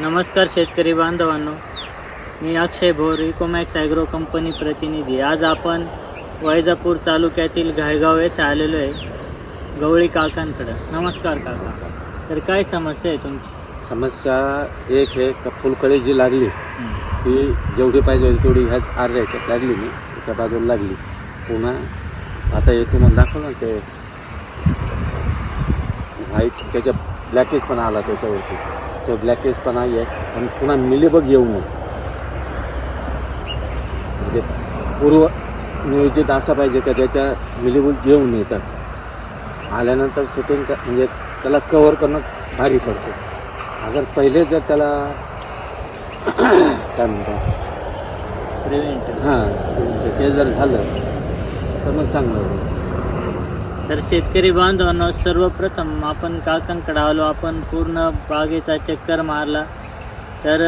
नमस्कार शेतकरी बांधवांनो. मी Akshay Bhor Ecomax agro company प्रतिनिधी. आज आपण वैजापूर तालुक्यातील घायगाव येथे आलेलो आहे गवळी काकांकडं. नमस्कार काका. तर काय समस्या आहे तुमची? समस्या एक का फुलकळी जी लागली हं. ती जेवढी पाहिजे होती तेवढी ह्या अर्ध्या ह्याच्यात लागली नाही एका बाजूला लागली. पुन्हा आता हे तुम्हाला दाखव ना ते त्याच्या ब्लॅकेज पण आला त्याच्यावरती. तो ब्लॅकेज पण आहे आणि पुन्हा मिलीबग येऊ नये. म्हणजे पूर्व नियोजित असा पाहिजे का त्याच्या मिलीबग येऊ नये तर. आल्यानंतर सेटिंग म्हणजे त्याला कव्हर करणं भारी पडतं. अगर पहिले जर त्याला काय म्हणतात हां ते जर झालं तर मग चांगलं होईल. तर शेतकरी बांधवांनो सर्वप्रथम आपण काकांकडे आलो. आपण पूर्ण बागेचा चक्कर मारला. तर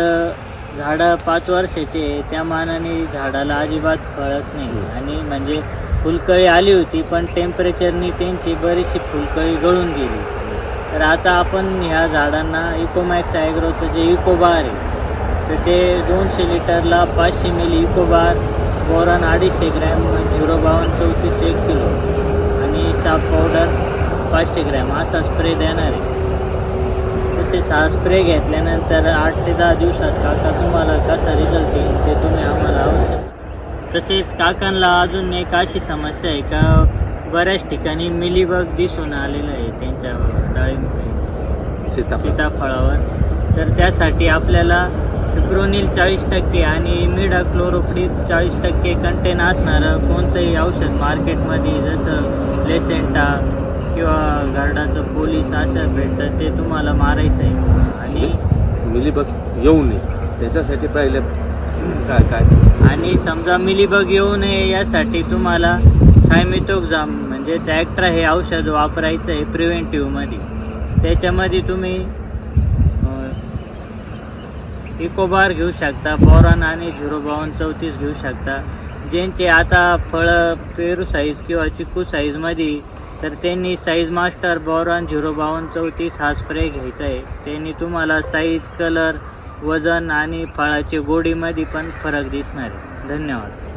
झाडं पाच वर्षाचे त्या मानाने झाडाला अजिबात फळच नाही. हम्म. आणि म्हणजे फुलकळी आली होती पण टेम्परेचरनी त्यांची बरीचशी फुलकळी गळून गेली. तर आता आपण ह्या झाडांना इकोमॅक्स ॲग्रोचं जे इकोबार आहे तर ते दोनशे लिटरला पाचशे मिली इकोबार बोरॉन अडीचशे ग्रॅम झिरो बावन्न चौतीस एक किलो पाचशे ग्रॅम. असा स्प्रे देणार आहे. तसेच हा स्प्रे घेतल्यानंतर आठ ते दहा दिवसात काका तुम्हाला कसा रिझल्ट येईल ते तुम्ही आम्हाला अवश्य. तसेच काकांना अजून एक अशी समस्या आहे का बऱ्याच ठिकाणी मिलीबग दिसून आलेलं आहे त्यांच्या डाळिंब सीताफळ. सीताफळावर. तर त्यासाठी आपल्याला फिप्रोनिल चाळीस टक्के आणि मिडा क्लोरोफ्रिड चाळीस टक्के कंटेन असणारं कोणतंही औषध मार्केटमध्ये जसं लेसेंटा किंवा गार्डाचं पोलीस असं भेटतं ते तुम्हाला मारायचं आहे आणि मिलीबग येऊ नये. त्याच्यासाठी पहिले काय काय? आणि समजा मिलीबग येऊ नये यासाठी तुम्हाला थायमिथोक्झाम म्हणजेच ॲक्ट्रा हे औषध वापरायचं आहे प्रिव्हेंटिव्हमध्ये. त्याच्यामध्ये तुम्ही इकोबार घेऊ शकता बोरॉन आणि झिरो बावन्न चौतीस घेऊ शकता. ज्यांचे आता फळं पेरू साईज किंवा चिकू साईजमध्ये तर त्यांनी साईज मास्टर बोरॉन झिरो बावन्न चौतीस हा स्प्रे घ्यायचा आहे त्यांनी तुम्हाला साईज कलर वजन आणि फळाची गोडीमध्ये पण फरक दिसणार आहे. धन्यवाद.